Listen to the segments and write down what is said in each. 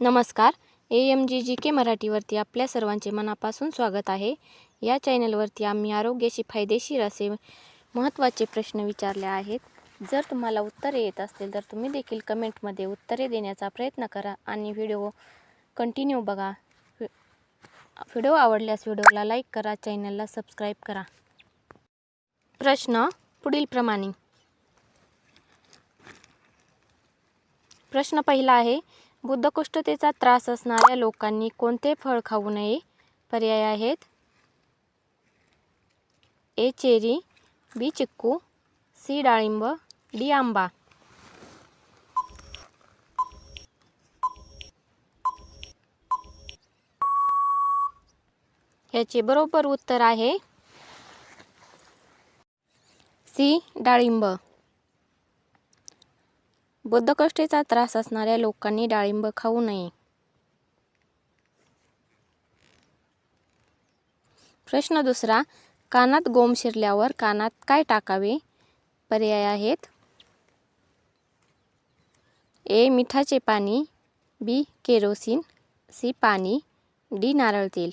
नमस्कार. A M G जी के मराठीवरती आपल्या सर्वांचे मनापासून स्वागत आहे. या चॅनलवरती आम्ही आरोग्याशी फायदेशीर असे महत्त्वाचे प्रश्न विचारले आहेत. जर तुम्हाला उत्तरे येत असतील तर तुम्ही देखील कमेंटमध्ये उत्तरे देण्याचा प्रयत्न करा आणि व्हिडिओ कंटिन्यू बघा. व्हिडिओ आवडल्यास व्हिडिओला लाईक करा चॅनलला सबस्क्राईब करा. प्रश्न पुढील प्रमाणे. प्रश्न पहिला आहे बुद्धकुष्ठतेचा त्रास असणाऱ्या लोकांनी कोणते फळ खाऊ नये? पर्याय आहेत. ए चेरी बी चिक्कू सी डाळिंब डी आंबा. याचे बरोबर उत्तर आहे सी डाळिंब. बद्धकोष्ठेचा त्रास असणाऱ्या लोकांनी डाळिंब खाऊ नये. प्रश्न दुसरा कानात गोम शिरल्यावर कानात काय टाकावे? पर्याय आहेत. ए मिठाचे पाणी बी केरोसिन सी पाणी डी नारळ तेल.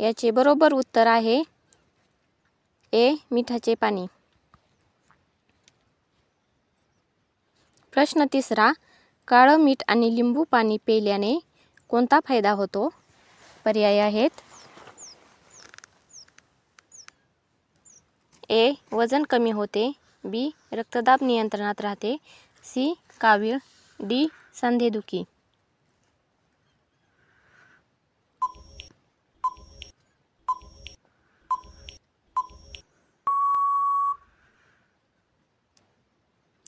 याचे बरोबर उत्तर आहे ए मिठाचे पाणी. प्रश्न तिसरा काळं मीठ आणि लिंबू पाणी पिल्याने कोणता फायदा होतो? पर्याय आहेत. ए वजन कमी होते. बी रक्तदाब नियंत्रणात राहते. सी कावीळ. डी सांधेदुखी.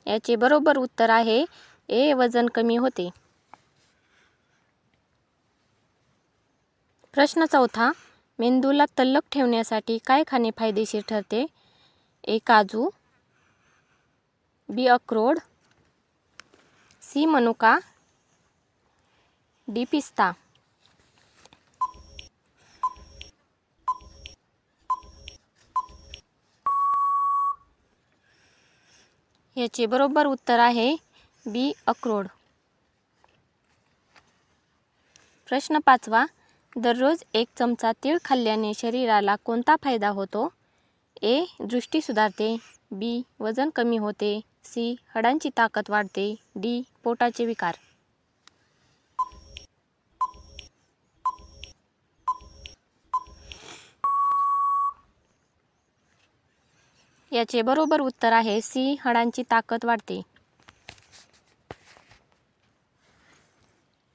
याचे बरोबर उत्तर आहे ए वजन कमी होते. प्रश्न चौथा मेंदूला तल्लख ठेवण्यासाठी काय खाणे फायदेशीर ठरते? ए काजू बी अक्रोड सी मनुका डी पिस्ता. याचे बरोबर उत्तर आहे बी अक्रोड. प्रश्न पाचवा दररोज एक चमचा तीळ खाल्ल्याने शरीराला कोणता फायदा होतो? ए दृष्टी सुधारते. बी वजन कमी होते. सी हाडांची ताकद वाढते. डी पोटाचे विकार. याचे बरोबर उत्तर आहे सी हाडांची ताकद वाढते.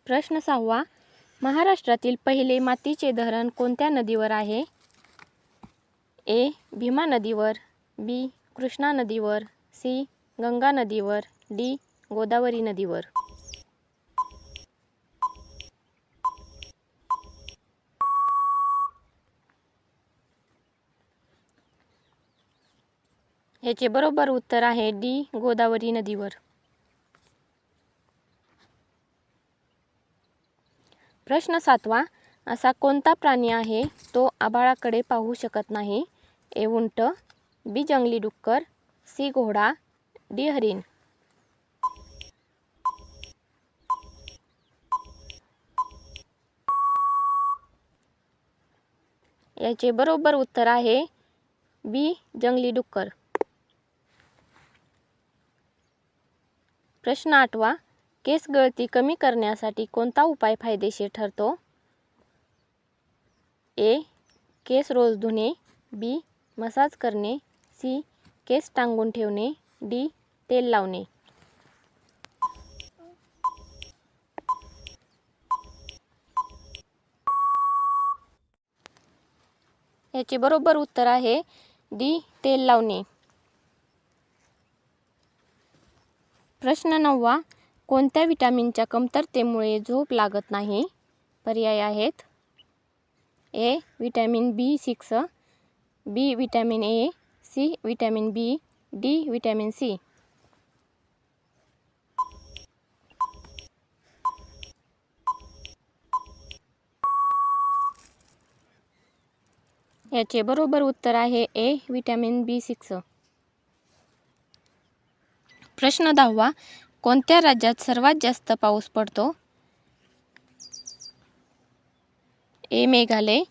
प्रश्न सहावा महाराष्ट्रातील पहिले मातीचे धरण कोणत्या नदीवर आहे? ए भीमा नदीवर बी कृष्णा नदीवर सी गंगा नदीवर डी गोदावरी नदीवर. याचे बरोबर उत्तर आहे डी गोदावरी नदीवर. प्रश्न सातवा असा कोणता प्राणी आहे तो आभाळाकडे पाहू शकत नाही? ए उंट बी जंगली डुक्कर सी घोडा डी हरिण. याचे बरोबर उत्तर आहे बी जंगली डुक्कर. प्रश्न आठवा केस गळती कमी करण्यासाठी कोणता उपाय फायदेशीर ठरतो? ए. केस रोज धुणे. बी. मसाज करणे. सी. केस टांगून ठेवणे. डी. तेल लावणे. याचे बरोबर उत्तर आहे डी. तेल लावणे. प्रश्न नववा कोणत्या विटॅमिनच्या कमतरतेमुळे झोप लागत नाही? पर्याय आहेत. A vitamin B six B vitamin A C vitamin B D vitamin C. याचे बरोबर उत्तर आहे ए विटॅमिन बी सिक्स. प्रश्न दहावा कोणत्या राज्यात सर्वात जास्त पाऊस पडतो? A Meghalaya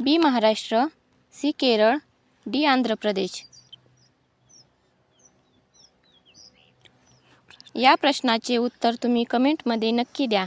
B Maharashtra C Kerala D Andhra Pradesh. या प्रश्नाचे उत्तर तुम्ही कमेंटमध्ये नक्की द्या.